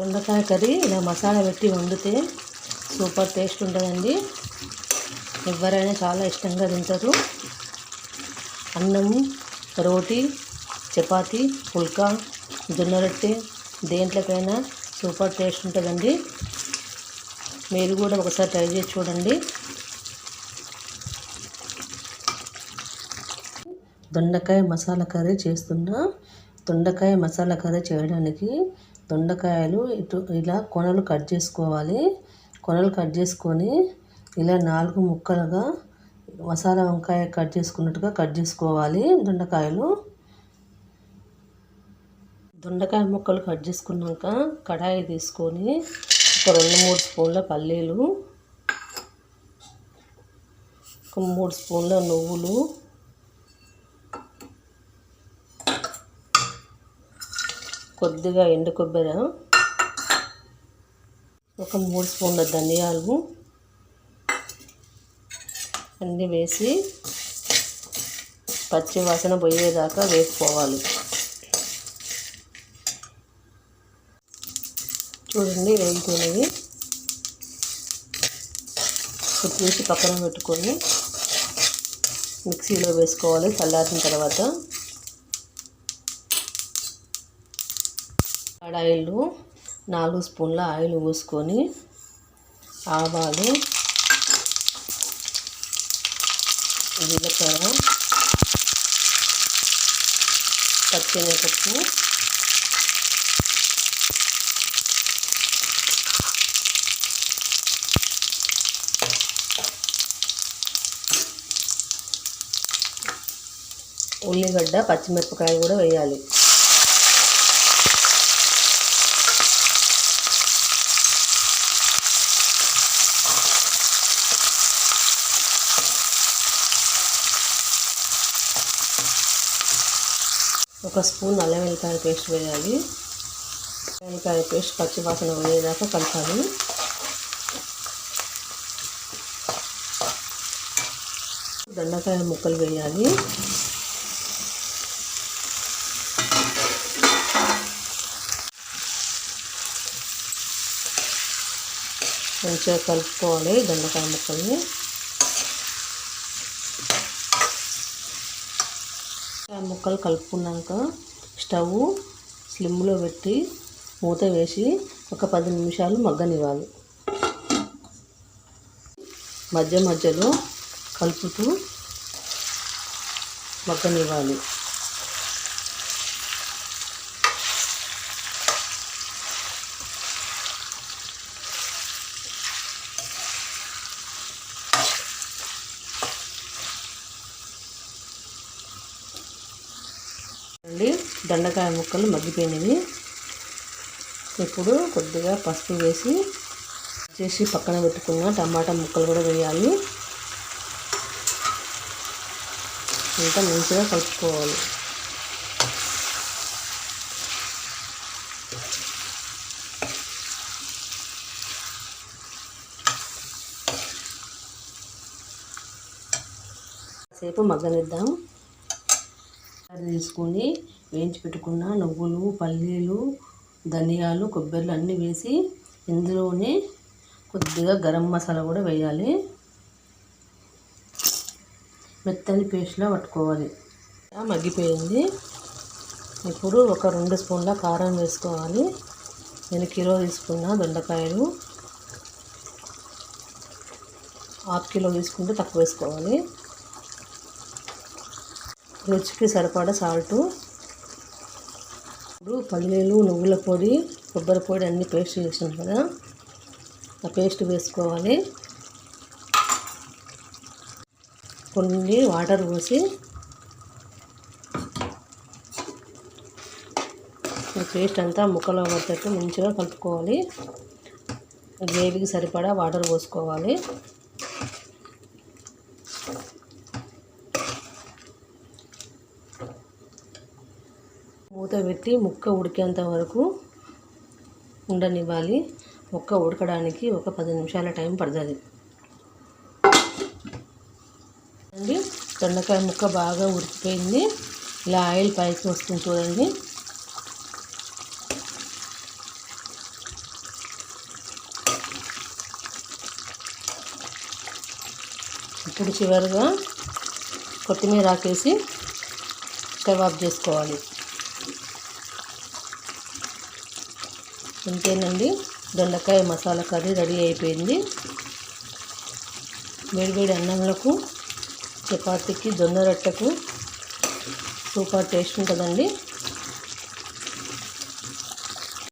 దొండకాయ కర్రీ ఇలా మసాలా పెట్టి వండితే సూపర్ టేస్ట్ ఉంటుందండి. ఎవరైనా చాలా ఇష్టంగా తింటారు. అన్నం రోటీ చపాతి పుల్కా జొన్న రొట్టె దేంట్లకైనా సూపర్ టేస్ట్ ఉంటుందండి. మీరు కూడా ఒకసారి ట్రై చేసి చూడండి. దొండకాయ మసాలా కర్రీ చేస్తున్నా. దొండకాయ మసాలా కర్రీ చేయడానికి దొండకాయలు ఇటు ఇలా కొనలు కట్ చేసుకోవాలి. కొనలు కట్ చేసుకొని ఇలా నాలుగు ముక్కలుగా మసాలా వంకాయ కట్ చేసుకున్నట్టుగా కట్ చేసుకోవాలి దొండకాయలు. దొండకాయ ముక్కలు కట్ చేసుకున్నాక కడాయి తీసుకొని ఒక రెండు మూడు స్పూన్ల పల్లీలు ఒక మూడు స్పూన్ల నువ్వులు కొద్దిగా ఎండు కొబ్బరి ఒక మూడు స్పూన్ల ధనియాలు అన్నీ వేసి పచ్చి వాసన పోయేదాకా వేసుకోవాలి చూడండి వేగుతున్నది. ఇప్పుడు తీసి పక్కన పెట్టుకొని మిక్సీలో వేసుకోవాలి చల్లారిన తర్వాత. కడాయిలు నాలుగు స్పూన్ల ఆయిల్ పోసుకొని ఆవాలు జీలకర్ర పచ్చిమిరపప్పు ఉల్లిగడ్డ పచ్చిమిరపకాయ కూడా వేయాలి. ఒక స్పూన్ అల్లం వెల్లిపాయ పేస్ట్ వేయాలి. వెల్లిపాయ పేస్ట్ పచ్చి వాసన పోయేదాకా కలపాలి. దొండకాయ ముక్కలు వేయాలి. మంచిగా కలుపుకోవాలి దొండకాయ ముక్కల్ని. ఆ ముక్కలు కలుపుకున్నాక స్టవ్ స్లిమ్లో పెట్టి మూత వేసి ఒక పది నిమిషాలు మగ్గనివ్వాలి. మధ్య మధ్యలో కలుపుతూ మగ్గనివ్వాలి. అండి. దొండకాయ ముక్కలు మగ్గిపోయినవి. ఇప్పుడు కొద్దిగా పసుపు వేసి చేసి పక్కన పెట్టుకున్న టమాటా ముక్కలు కూడా వేయాలి. ఇంకా మంచిగా కలుపుకోవాలి. సేపు మగ్గనిద్దాం. తీసుకొని వేయించి పెట్టుకున్న నువ్వులు పల్లీలు ధనియాలు కొబ్బరిలు అన్నీ వేసి ఇందులోనే కొద్దిగా గరం మసాలా కూడా వేయాలి. మెత్తని పేస్ట్లా పట్టుకోవాలి. మగ్గిపోయింది. ఇప్పుడు ఒక రెండు స్పూన్ల కారం వేసుకోవాలి. నేను కిలో తీసుకున్న దొండకాయలు హాఫ్ కిలో తీసుకుంటే తక్కువ వేసుకోవాలి. రుచికి సరిపడా సాల్టు. ఇప్పుడు పల్లీలు నువ్వుల పొడి కొబ్బరి పొడి అన్ని పేస్ట్ చేసాం కదా. ఆ పేస్ట్ వేసుకోవాలి. కొన్ని వాటర్ పోసి పేస్ట్ అంతా ముక్కలో పడ్డట్టు మంచిగా కలుపుకోవాలి. గ్రేవీకి సరిపడా వాటర్ పోసుకోవాలి. మూత పెట్టి ముక్క ఉడికేంత వరకు ఉండనివ్వాలి. ముక్క ఉడకడానికి ఒక పది నిమిషాల టైం పడుతుంది. అండి దొండకాయ ముక్క బాగా ఉడికిపోయింది. ఇలా ఆయిల్ పైకి వస్తుంది చూడండి. ఇప్పుడు చివరిగా కొత్తిమీర ఆకేసి కబాబ్ చేసుకోవాలి. అంతేనండి దొండకాయ మసాలా కర్రీ రెడీ అయిపోయింది. వేడివేడి అన్నంలకు చపాతీకి జొన్న రొట్టెకు సూపర్ టేస్ట్ ఉంటుందండి.